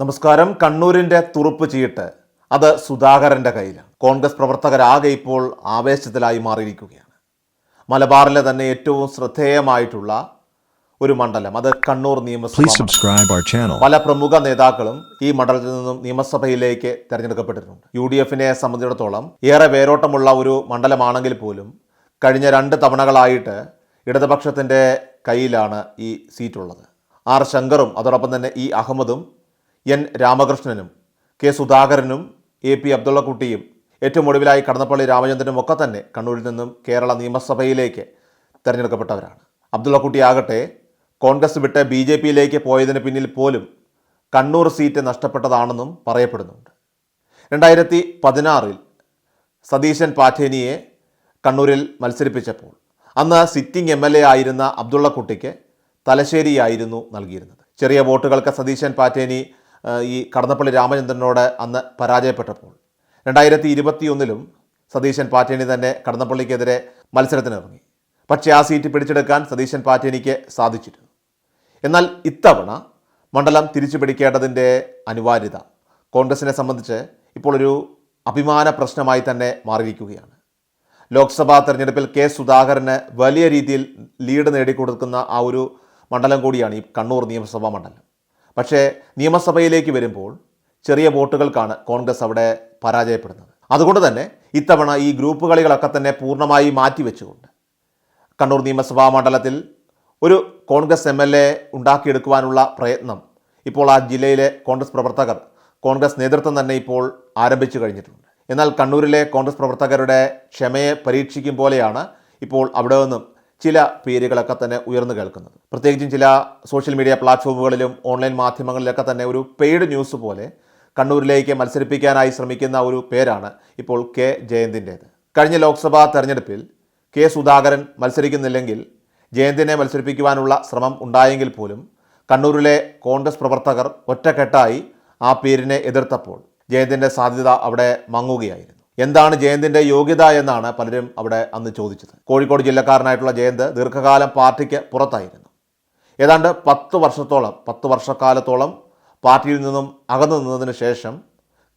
നമസ്കാരം. കണ്ണൂരിന്റെ തുറുപ്പ് ചീട്ട്. അത് സുധാകരന്റെ കയ്യിലാണ് കോൺഗ്രസ് പ്രവർത്തകരാകെ ഇപ്പോൾ ആവേശത്തിലായി മാറിയിരിക്കുകയാണ്. മലബാറിലെ തന്നെ ഏറ്റവും ശ്രദ്ധേയമായിട്ടുള്ള ഒരു മണ്ഡലം. അത് കണ്ണൂർ നിയമസഭ. പല പ്രമുഖ നേതാക്കളും ഈ മണ്ഡലത്തിൽ നിന്നും നിയമസഭയിലേക്ക് തിരഞ്ഞെടുക്കപ്പെട്ടിട്ടുണ്ട്. യു ഡി എഫിനെ സംബന്ധിച്ചിടത്തോളം ഏറെ വേരോട്ടമുള്ള ഒരു മണ്ഡലമാണെങ്കിൽ പോലും കഴിഞ്ഞ രണ്ട് തവണകളായിട്ട് ഇടതുപക്ഷത്തിന്റെ കയ്യിലാണ് ഈ സീറ്റുള്ളത്. ആർ ശങ്കറും അതോടൊപ്പം തന്നെ ഇ അഹമ്മദും എൻ രാമകൃഷ്ണനും കെ സുധാകരനും എ പി അബ്ദുള്ളക്കുട്ടിയും ഏറ്റവും ഒടുവിലായി കടന്നപ്പള്ളി രാമചന്ദ്രനും ഒക്കെ തന്നെ കണ്ണൂരിൽ നിന്നും കേരള നിയമസഭയിലേക്ക് തിരഞ്ഞെടുക്കപ്പെട്ടവരാണ്. അബ്ദുള്ളക്കുട്ടി ആകട്ടെ കോൺഗ്രസ് വിട്ട് ബി ജെ പിയിലേക്ക് പോയതിന് പിന്നിൽ പോലും കണ്ണൂർ സീറ്റ് നഷ്ടപ്പെട്ടതാണെന്നും പറയപ്പെടുന്നുണ്ട്. രണ്ടായിരത്തി പതിനാറിൽ സതീശൻ പാറ്റേനിയെ കണ്ണൂരിൽ മത്സരിപ്പിച്ചപ്പോൾ അന്ന് സിറ്റിംഗ് എം എൽ എ ആയിരുന്ന അബ്ദുള്ളക്കുട്ടിക്ക് തലശ്ശേരിയായിരുന്നു നൽകിയിരുന്നത്. ചെറിയ വോട്ടുകൾക്ക് സതീശൻ പാറ്റേനി ഈ കടന്നപ്പള്ളി രാമചന്ദ്രനോട് അന്ന് പരാജയപ്പെട്ടപ്പോൾ. രണ്ടായിരത്തി ഇരുപത്തിയൊന്നിലും സതീശൻ പാറ്റേണി തന്നെ കടന്നപ്പള്ളിക്കെതിരെ മത്സരത്തിനിറങ്ങി. പക്ഷേ ആ സീറ്റ് പിടിച്ചെടുക്കാൻ സതീശൻ പാറ്റേണിക്ക് സാധിച്ചിരുന്നു. എന്നാൽ ഇത്തവണ മണ്ഡലം തിരിച്ചു പിടിക്കേണ്ടതിന്റെ അനിവാര്യത കോൺഗ്രസിനെ സംബന്ധിച്ച് ഇപ്പോൾ ഒരു അഭിമാന പ്രശ്നമായി തന്നെ മാറിയിരിക്കുകയാണ്. ലോക്സഭാ തെരഞ്ഞെടുപ്പിൽ കെ സുധാകരന് വലിയ രീതിയിൽ ലീഡ് നേടിക്കൊടുക്കുന്ന ആ ഒരു മണ്ഡലം കൂടിയാണ് ഈ കണ്ണൂർ നിയമസഭാ മണ്ഡലം. പക്ഷേ നിയമസഭയിലേക്ക് വരുമ്പോൾ ചെറിയ വോട്ടുകൾക്കാണ് കോൺഗ്രസ് അവിടെ പരാജയപ്പെടുന്നത്. അതുകൊണ്ട് തന്നെ ഇത്തവണ ഈ ഗ്രൂപ്പ് കളികളൊക്കെ തന്നെ പൂർണമായി മാറ്റിവെച്ചുകൊണ്ട് കണ്ണൂർ നിയമസഭാ മണ്ഡലത്തിൽ ഒരു കോൺഗ്രസ് എം എൽ എ ഉണ്ടാക്കിയെടുക്കുവാനുള്ള പ്രയത്നം ഇപ്പോൾ ആ ജില്ലയിലെ കോൺഗ്രസ് പ്രവർത്തകർ കോൺഗ്രസ് നേതൃത്വം തന്നെ ഇപ്പോൾ ആരംഭിച്ചു കഴിഞ്ഞിട്ടുണ്ട്. എന്നാൽ കണ്ണൂരിലെ കോൺഗ്രസ് പ്രവർത്തകരുടെ ക്ഷമയെ പരീക്ഷിക്കും പോലെയാണ് ഇപ്പോൾ അവിടെ നിന്നും ചില പേരുകളൊക്കെ തന്നെ ഉയർന്നു കേൾക്കുന്നത്. പ്രത്യേകിച്ചും ചില സോഷ്യൽ മീഡിയ പ്ലാറ്റ്ഫോമുകളിലും ഓൺലൈൻ മാധ്യമങ്ങളിലൊക്കെ തന്നെ ഒരു പെയ്ഡ് ന്യൂസ് പോലെ കണ്ണൂരിലേക്ക് മത്സരിപ്പിക്കാനായി ശ്രമിക്കുന്ന ഒരു പേരാണ് ഇപ്പോൾ കെ ജയന്തിന്റേത് കഴിഞ്ഞ ലോക്സഭാ തെരഞ്ഞെടുപ്പിൽ കെ സുധാകരൻ മത്സരിക്കുന്നില്ലെങ്കിൽ ജയന്തിനെ മത്സരിപ്പിക്കുവാനുള്ള ശ്രമം ഉണ്ടായെങ്കിൽ പോലും കണ്ണൂരിലെ കോൺഗ്രസ് പ്രവർത്തകർ ഒറ്റക്കെട്ടായി ആ പേരിനെ എതിർത്തപ്പോൾ ജയന്തിന്റെ സാധ്യത അവിടെ മങ്ങുകയായിരുന്നു. എന്താണ് ജയന്തിന്റെ യോഗ്യത എന്നാണ് പലരും അവിടെ അന്ന് ചോദിച്ചത്. കോഴിക്കോട് ജില്ലക്കാരനായിട്ടുള്ള ജയന്ത് ദീർഘകാലം പാർട്ടിക്ക് പുറത്തായിരുന്നു. ഏതാണ്ട് പത്ത് വർഷത്തോളം പത്ത് വർഷക്കാലത്തോളം പാർട്ടിയിൽ നിന്നും അകന്നു നിന്നതിന് ശേഷം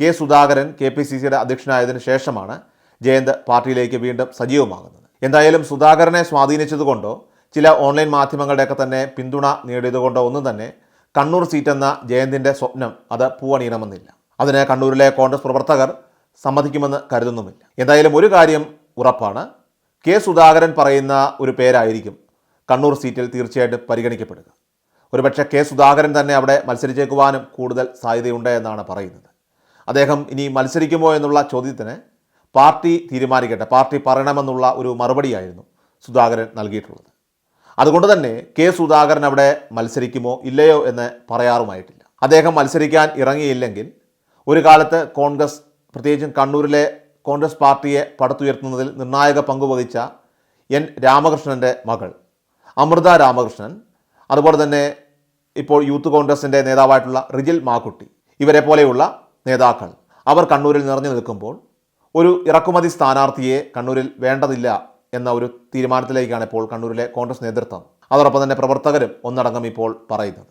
K Sudhakaran K P C സിയുടെ അധ്യക്ഷനായതിനു ശേഷമാണ് ജയന്ത് പാർട്ടിയിലേക്ക് വീണ്ടും സജീവമാകുന്നത്. എന്തായാലും സുധാകരനെ സ്വാധീനിച്ചതുകൊണ്ടോ ചില ഓൺലൈൻ മാധ്യമങ്ങളുടെയൊക്കെ തന്നെ പിന്തുണ നേടിയതുകൊണ്ടോ ഒന്നും തന്നെ കണ്ണൂർ സീറ്റ് എന്ന ജയന്തിന്റെ സ്വപ്നം അത് പൂവണിയണമെന്നില്ല. അതിന് കണ്ണൂരിലെ കോൺഗ്രസ് പ്രവർത്തകർ സമ്മതിക്കുമെന്ന് കരുതുന്നുമില്ല. എന്തായാലും ഒരു കാര്യം ഉറപ്പാണ്. കെ സുധാകരൻ പറയുന്ന ഒരു പേരായിരിക്കും കണ്ണൂർ സീറ്റിൽ തീർച്ചയായിട്ടും പരിഗണിക്കപ്പെടുക. ഒരുപക്ഷെ കെ സുധാകരൻ തന്നെ അവിടെ മത്സരിച്ചേക്കുവാനും കൂടുതൽ സാധ്യതയുണ്ട് എന്നാണ് പറയുന്നത്. അദ്ദേഹം ഇനി മത്സരിക്കുമോ എന്നുള്ള ചോദ്യത്തിന് പാർട്ടി തീരുമാനിക്കട്ടെ പാർട്ടി പറയണമെന്നുള്ള ഒരു മറുപടിയായിരുന്നു സുധാകരൻ നൽകിയിട്ടുള്ളത്. അതുകൊണ്ട് തന്നെ കെ സുധാകരൻ അവിടെ മത്സരിക്കുമോ ഇല്ലയോ എന്ന് പറയാറുമായിട്ടില്ല. അദ്ദേഹം മത്സരിക്കാൻ ഇറങ്ങിയില്ലെങ്കിൽ ഒരു കാലത്ത് കോൺഗ്രസ് പ്രത്യേകിച്ചും കണ്ണൂരിലെ കോൺഗ്രസ് പാർട്ടിയെ പടുത്തുയർത്തുന്നതിൽ നിർണായക പങ്കുവഹിച്ച എൻ രാമകൃഷ്ണന്റെ മകൾ അമൃത രാമകൃഷ്ണൻ അതുപോലെ തന്നെ ഇപ്പോൾ യൂത്ത് കോൺഗ്രസിന്റെ നേതാവായിട്ടുള്ള റിജിൽ മാക്കുട്ടി ഇവരെ പോലെയുള്ള നേതാക്കൾ. അവർ കണ്ണൂരിൽ നിറഞ്ഞു നിൽക്കുമ്പോൾ ഒരു ഇറക്കുമതി സ്ഥാനാർത്ഥിയെ കണ്ണൂരിൽ വേണ്ടതില്ല എന്ന ഒരു തീരുമാനത്തിലേക്കാണ് ഇപ്പോൾ കണ്ണൂരിലെ കോൺഗ്രസ് നേതൃത്വം. അതോടൊപ്പം തന്നെ പ്രവർത്തകരും ഒന്നടങ്കം ഇപ്പോൾ പറയുന്നത്.